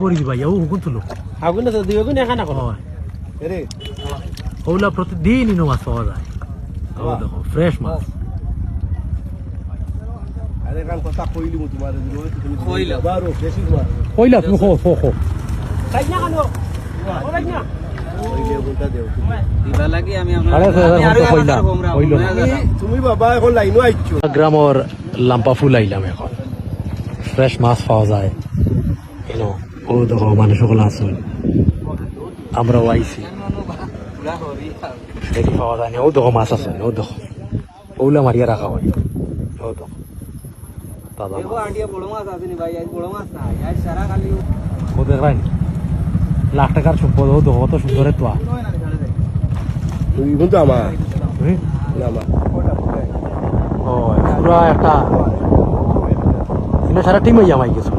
করি ভাই ও হুকুন তুলো? আগুন তো দিবে গুণ এখানা করো। হয়। এরে। ওগুলা প্রতিদিন ইনো মাছ পাওয়া যায়। দেখো ফ্রেশ মাছ। আরে কান কথা কইলি মু তোমার তুমি কইলা। বারো বেশি তোমার। কইলা তুমি খো খো খো দিবা গ্রামর লাম্পা ফুল আইলাম এখন। ফ্রেশ মাছ পাওয়া যায়। ও দেখো মানুষ সকল আসুন আমরাও আইছি। দেখি পাওয়া যায় না। ও দেখো মাছ আছে। ও দেখো। ওগুলা মারিয়া রাখা হয় ও দেখো। দাদা ও দেখবেন লাখ টাকার সম্পদ। ও দেখো কত সুন্দরের তো তুমি কিন্তু আমার। ও পুরা একটা সারা টিম হয়ে আমাই গেছো।